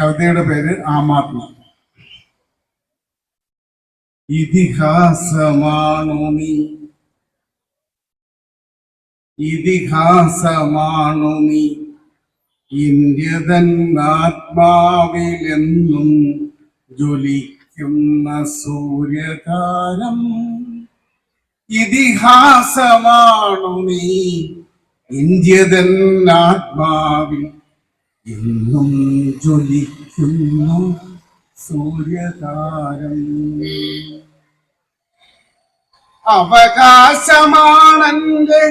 കവിതയുടെ പേര് ആമാത്മ. ഇതിഹാസമാണു നീ? ഇതിഹാസമാണു നീ? ഇന്ത്യതൻ ആത്മാവിലെന്നും ജ്വലിക്കുന്ന സൂര്യതാരം. ഇതിഹാസമാണു നീ? ഇന്ത്യതൻ ആത്മാവിൽ എന്നും ജ്വലിക്കുന്നു സൂര്യതാരം. അവകാശമാണെന്റെ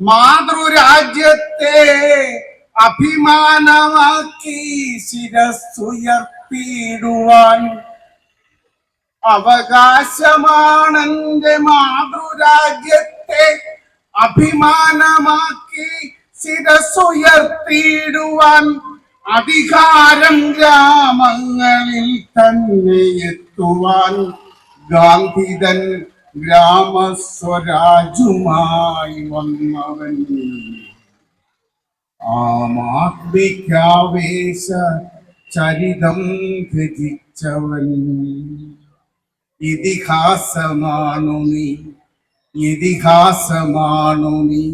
മാതൃരാജ്യത്തെ അഭിമാനമാക്കി ശിരസ്സുയർത്തിയിടുവാൻ. അവകാശമാണെന്റെ മാതൃരാജ്യത്തെ അഭിമാനമാക്കി ശിരസ്സുയർത്തിയിടുവാൻ അധികാരം ഗ്രാമങ്ങളിൽ തന്നെ എത്തുവാൻ ഗാന്ധിതൻ ഗ്രാമസ്വരാജുമായി വന്നവൻ. ആമാത്മികാവേശ ചരിതം രചിച്ചവൻ ഇതിഹാസമാണു നീ ഇതിഹാസമാണു നീ.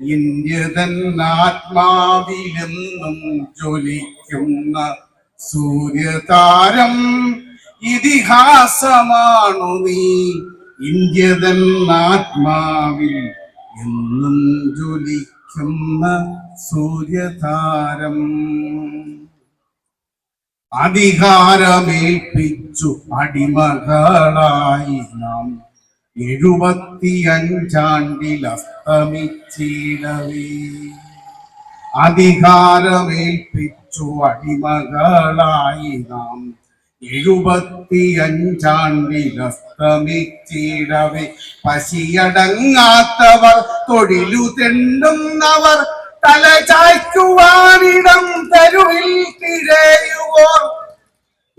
ഇന്ത്യതൻ ആത്മാവിലെന്നും ജ്വലിക്കുന്ന സൂര്യതാരം ഇതിഹാസമാണു നീ. ഇന്ത്യതൻ ആത്മാവിൽ എന്നും ജ്വലിക്കുന്ന സൂര്യതാരം അധികാരമേൽപ്പിച്ചു അടിമകളായി നാം. എഴുപത്തിയഞ്ചാണ്ടിൽ അസ്തമിച്ചിടവേ അധികാരമേൽപ്പിച്ചു അടിമകളായി നാം. എഴുപത്തിയഞ്ചാണ്ടിൽ അസ്തമിച്ചിടവേ പശിയടങ്ങാത്തവർ തൊഴിലു തെണ്ടുന്നവർ തല ചായ്ക്കുവാനിടം തരുവിൽ തിരയുവോർ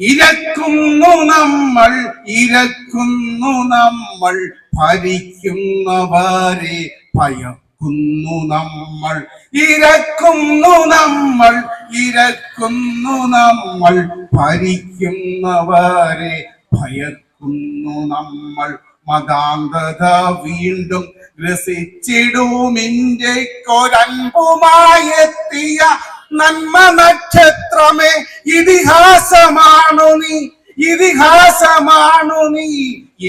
ഇരക്കുന്നു നമ്മൾ ഇരക്കുന്നു നമ്മൾ ഭരിക്കുന്നവരെ ഭയക്കുന്നു നമ്മൾ. ഇരക്കുന്നു നമ്മൾ ഇരക്കുന്നു നമ്മൾ ഭരിക്കുന്നവരെ ഭയക്കുന്നു നമ്മൾ. മതാന്തത വീണ്ടും രസിച്ചിടും ഇന്ത്യക്കൊരൻപുമായി എത്തിയ നന്മ നക്ഷത്രമേ ഇതിഹാസമാണു നീ ഇതിഹാസമാണു നീ.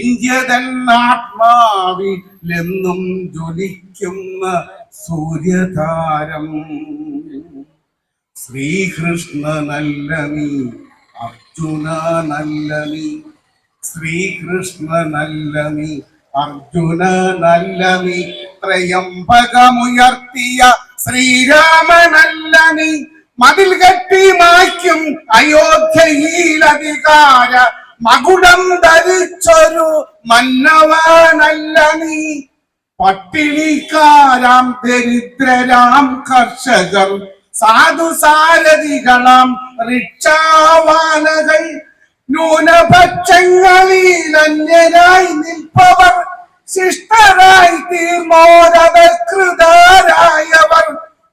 ഇന്ത്യതൻ ആത്മാവിലെന്നും ജ്വലിക്കുന്ന സൂര്യതാരം. ശ്രീകൃഷ്ണ നല്ല നീ അർജുന നല്ല നീ ശ്രീകൃഷ്ണ നല്ല നീ അർജുന നല്ല നീ ത്രയംബകമുയർത്തിയ ശ്രീരാമനല്ല നീ മതിൽ കെട്ടി മായ്ക്കും അയോധ്യയിൽ അധികാര മകുടം ധരിച്ചൊരു മന്നവാനല്ല നീ പട്ടിണിക്കാരാം ദരിദ്രരാം കർഷകർ. സാധു സാരഥികളാം റിക്ഷാവാനകൾ. ന്യൂനപക്ഷങ്ങളിൽ അന്യരായി നിൽപ്പവർ ശിഷ്ടരായി തീർന്നോരവകൃതരായവർ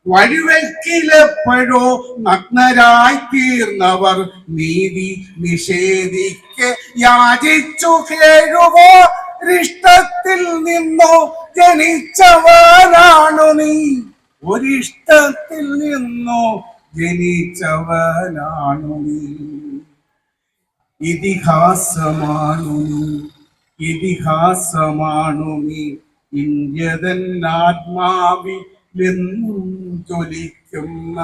വഴിവെക്കിലെപ്പോഴോ നഗ്നരായി തീർന്നവർ നീതി നിഷേധിക്ക് യാചിച്ചു കേഴുവോ ഇഷ്ടത്തിൽ നിന്നോ ജനിച്ചവനാണു നീ. ഒരിഷ്ടത്തിൽ നിന്നോ ജനിച്ചവനാണു നീ. ഇതിഹാസമാണു നീ. ഇതിഹാസമാണു നീ. ഇന്ത്യതൻ ആത്മാവിലെന്നും ജ്വലിക്കുന്ന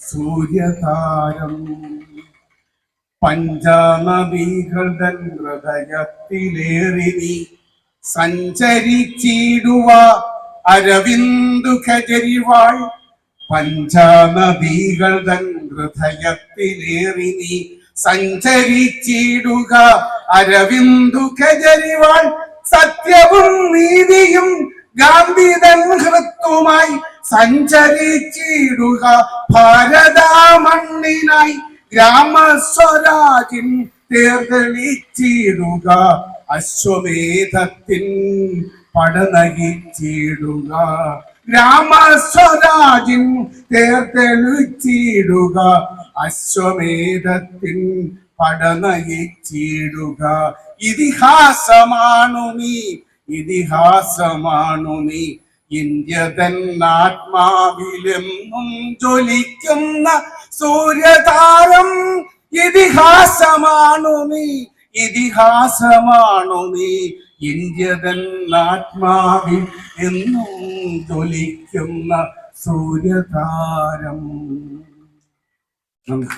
സൂര്യതാരം. പഞ്ചനദികൾ തൻ ഹൃദയത്തിലേറി സഞ്ചരിച്ചിടുവ അരവിന്ദു ഖജരിവായ് പഞ്ചനദികൾ തൻ ഹൃദയത്തിലേറി സഞ്ചരിച്ചിടുക അരവിന്ദു ഖജരിവാൾ സത്യവും നീതിയും ഗാന്ധിതൻ ഹൃത്തുമായി സഞ്ചരിച്ചിടുക ഭാരതാമണ്ണിനായി ഗ്രാമസ്വരാജിൻ തേർതെളിച്ചിടുക. അശ്വമേധത്തിൻ പടനയിച്ചിടുക ഗ്രാമസ്വരാജിൻ തേർതെളിച്ചിടുക. അശ്വമേധത്തിൻ പടനയിച്ചിടുക ഇതിഹാസമാണു നീ ഇതിഹാസമാണു നീ. ഇന്ത്യ തന്നാത്മാവിലെന്നും ജ്വലിക്കുന്ന സൂര്യതാരം ഇതിഹാസമാണു നീ ഇതിഹാസമാണു നീ. ഇന്ത്യ തന്നാത്മാവിൽ എന്നും ജ്വലിക്കുന്ന സൂര്യതാരം. നന്ദി.